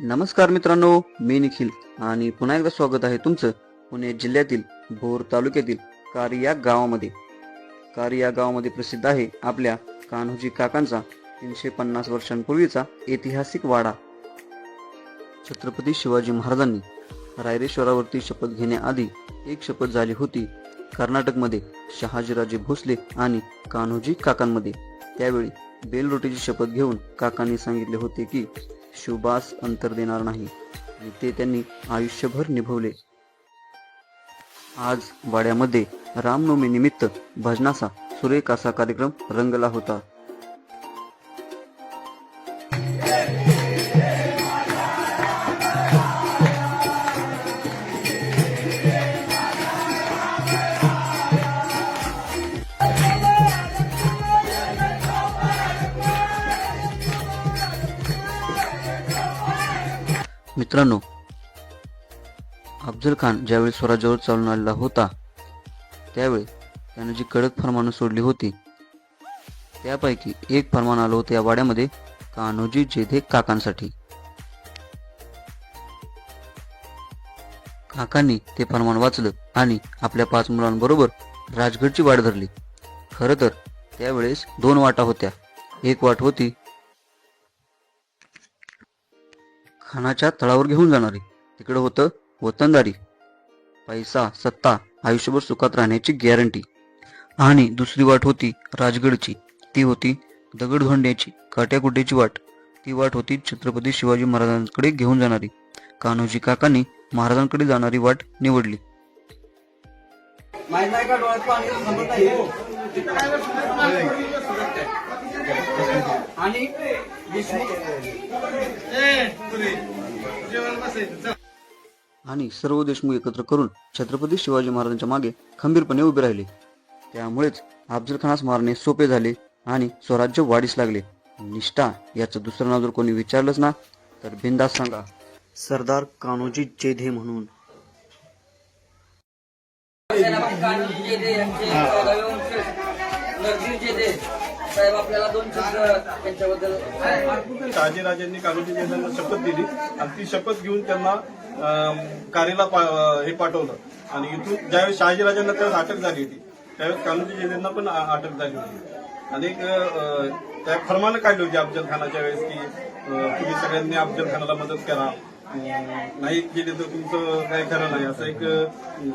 नमस्कार मित्रांनो मी निखिल आणि पुन्हा एकदा स्वागत आहे तुमचं पुणे जिल्ह्यातील भोर तालुक्यातील कारी या गावामध्ये. कारी या गावामध्ये प्रसिद्ध आहे आपल्या कान्होजी काकांचा तीनशे पन्नास वर्षांपूर्वीचा ऐतिहासिक वाडा. छत्रपती शिवाजी महाराजांनी रायरेश्वरावरती शपथ घेण्याआधी एक शपथ झाली होती कर्नाटकमध्ये शहाजीराजे भोसले आणि कान्होजी काकांमध्ये. त्यावेळी बेलरोटीची शपथ घेऊन काकांनी सांगितले होते की शुभास अंतर देणार नाही. आणि ते त्यांनी आयुष्यभर निभवले. आज वाड्यामध्ये रामनवमीनिमित्त भजनाचा सुरेख असा कार्यक्रम रंगला होता. मित्रांनो अफजल खान ज्यावेळी स्वराज्यावर चालून आलेला होता त्यावेळी त्याने जी कडक फरमानं सोडली होती त्यापैकी एक फरमान आलं होतं या वाड्यामध्ये कान्होजी जेधे काकांसाठी. काकांनी ते फरमान वाचलं आणि आपल्या पाच मुलांबरोबर राजगडची वाट धरली. खरं तर त्यावेळेस दोन वाटा होत्या. एक वाट होती खानाच्या तळावर घेऊन जाणारी. तिकडं होतं वतनदारी. पैसा सत्ता आयुष्यभर सुखात राहण्याची गॅरंटी आणि दुसरी वाट होती राजगडची. ती होती दगडधोंड्याची काट्याकुट्याची वाट. ती वाट होती छत्रपती शिवाजी महाराजांकडे घेऊन जाणारी. कान्होजी काकांनी महाराजांकडे जाणारी वाट निवडली. आणि आणि सर्व देशमुख एकत्र करून छत्रपती शिवाजी महाराजांच्या मागे खंबीरपणे उभे राहिले. त्यामुळेच अफजल खानास मारणे सोपे झाले आणि स्वराज्य वाढीस लागले. निष्ठा याचं दुसरं नाव जर कोणी विचारलंच ना तर बिंदास सांगा. सरदार कान्होजी जेधे म्हणून सेनापती कान्होजी जेधे यांचे चौदावे वंश नरसिंह जेधे साहेब आपल्याला दोन शब्द त्यांच्याबद्दल शहाजीराजांनी कागदी यांना शपथ दिली आणि ती शपथ घेऊन त्यांना अं, कारीला पा- हे पाठवलं. आणि इथून ज्यावेळेस शहाजीराजांना त्यावेळेस अटक झाली होती त्यावेळेस कानोजी जेजेंना पण अटक झाली होती. आणि एक, त्या फरमानं काढली होती अफजल खानाच्या वेळेस की तुम्ही सगळ्यांनी अफजल खानाला मदत करा. नाही केले तर तुमचं काय खरं नाही. असं एक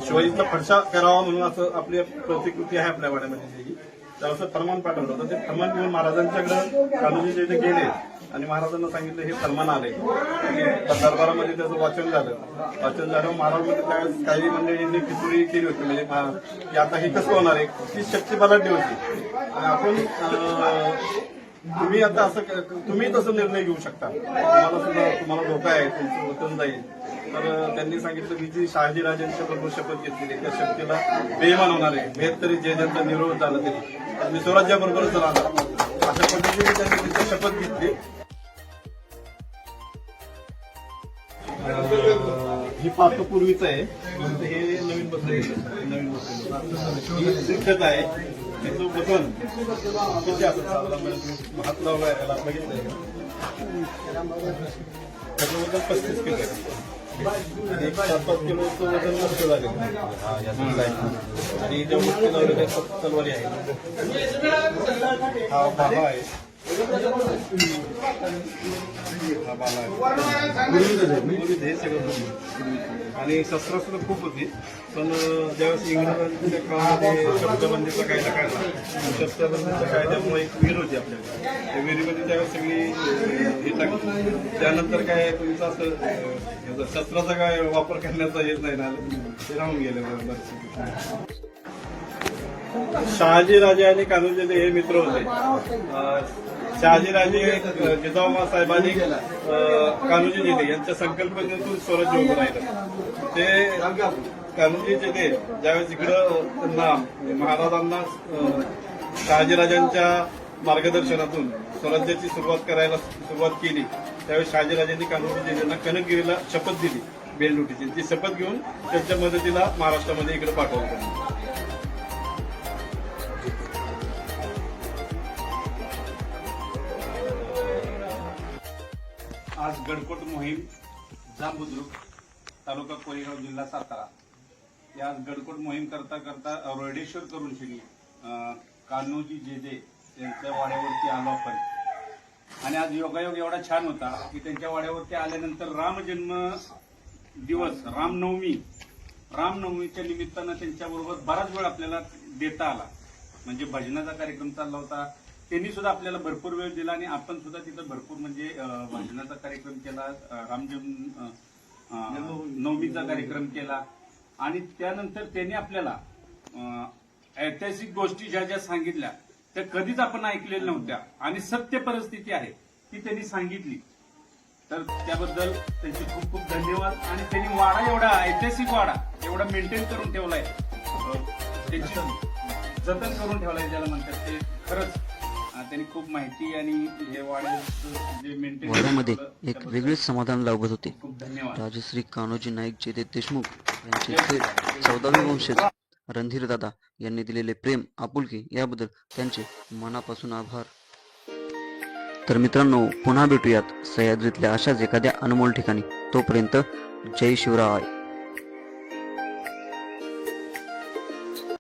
शिवाजीचा फडशा करावा म्हणून असं आपली प्रतिकृती आहे आपल्या वाड्यामध्ये. त्याचं फरमान पाठवलं होतं. ते फरमान घेऊन महाराजांच्याकडे कान्होजी जेथे गेले आणि महाराजांना सांगितलं हे फरमान आले. म्हणजे दरबारामध्ये त्याचं वाचन झालं. वाचन झाल्यावर महाराजमध्ये त्यावेळेस काही मंडळींनी खिचडी केली होती. म्हणजे की आता हे कसं होणार आहे? ती शक्ती बलाढ्य होती. आणि आपण तुम्ही आता असं तुम्ही तसं निर्णय घेऊ शकता. तुम्हाला सुद्धा तुम्हाला धोका आहे तुमचं वतन जाईल. तर त्यांनी सांगितलं की जी शहाजीराजांच्या बरोबर शपथ घेतलेली त्या शक्तीला बेमान होणार आहे. भेद तरी जे ज्यांचा निरोध झाला तरी तर मी स्वराज्याबरोबरच राहणार अशा पद्धतीने त्यांनी तिथे शपथ घेतली. हे ही पात्र पूर्वीच आहे. म्हणजे हे नवीन बसले नवीन बसले शिक्षक आहे. त्याचं वजन किती असं साधारण आहे बघितलंय त्याचं वजन पस्तीस किलो आहे. आणि एक चार पाच किलोचं वजन आणि ज्या मुठ्ठी लावले फक्त तलवारी आहे. हा बाबा आहे. आणि शस्त्रास्त्र खूप होती. पण ज्यावेळेस इंग्रजांच्या काळामध्ये शब्दबंदीचा कायदा काढला शस्त्रबंदीच्या कायद्यामुळे एक विहीर होती आपल्याकडे. त्या विहिरीमध्ये त्यावेळेस सगळी हे टाकली. त्यानंतर काय तुमचं असं शस्त्राचा काय वापर करण्याचा येत नाही ना ते राहून गेले शहाजी राजे आणि कान्होजी हे मित्र होते. शहाजीराजे जिजाऊमा साहेबांनी कान्होजी जेले यांच्या संकल्पनेतून स्वराज्य उभं राहिलं. ते कान्होजी जेले ज्यावेळेस इकडं त्यांना महाराजांना शहाजीराजांच्या मार्गदर्शनातून स्वराज्याची सुरुवात करायला सुरुवात केली त्यावेळेस शहाजीराजांनी कान्होजी जेलेंना कनकगिरीला शपथ दिली बेललुटीची ती शपथ घेऊन त्यांच्या मदतीला महाराष्ट्रामध्ये इकडे पाठवलं. आज गडकोट मोहीम जांबुद्रुक तालुका कोरेगाव जिल्हा सातारा. या आज गडकोट मोहीम करता करता रोडेश्वर करून शिणी कान्होजी जेजे यांच्या वाड्यावरती आलो आपण. आणि आज योगायोग एवढा छान होता की त्यांच्या वाड्यावरती आल्यानंतर रामजन्म दिवस रामनवमी रामनवमीच्या निमित्तानं त्यांच्याबरोबर बराच वेळ आपल्याला देता आला. म्हणजे भजनाचा कार्यक्रम चालला होता त्यांनी सुद्धा आपल्याला भरपूर वेळ दिला आणि आपण सुद्धा तिथं भरपूर म्हणजे अं, कार्यक्रम केला अं, रामजन्म नवमीचा कार्यक्रम केला. आणि त्यानंतर त्यांनी आपल्याला ऐतिहासिक गोष्टी ज्या ज्या सांगितल्या त्या कधीच आपण ऐकलेल्या नव्हत्या. आणि सत्य परिस्थिती आहे ती त्यांनी सांगितली. तर त्याबद्दल त्यांचे खूप खूप धन्यवाद. आणि त्यांनी वाडा एवढा ऐतिहासिक वाडा एवढा मेंटेन करून ठेवलाय. अं, त्यांची जतन करून ठेवलाय ज्याला म्हणतात ते. खरंच त्यांनी खूप माहिती आणि हे वाड्याचं जे मेंटेन वाड्यामध्ये एक वेगळेच समाधान लाभत होते. राजश्री कान्होजी नाईक जेते देशमुख यांचे थेट चौदावे वंशज रणधीर दादा यांनी दिलेले प्रेम आपुलकी याबद्दल त्यांचे मनापासून आभार. तर मित्रांनो पुन्हा भेटूयात सह्याद्रीतल्या अशाच एखाद्या अनमोल ठिकाणी. तोपर्यंत जय शिवराय.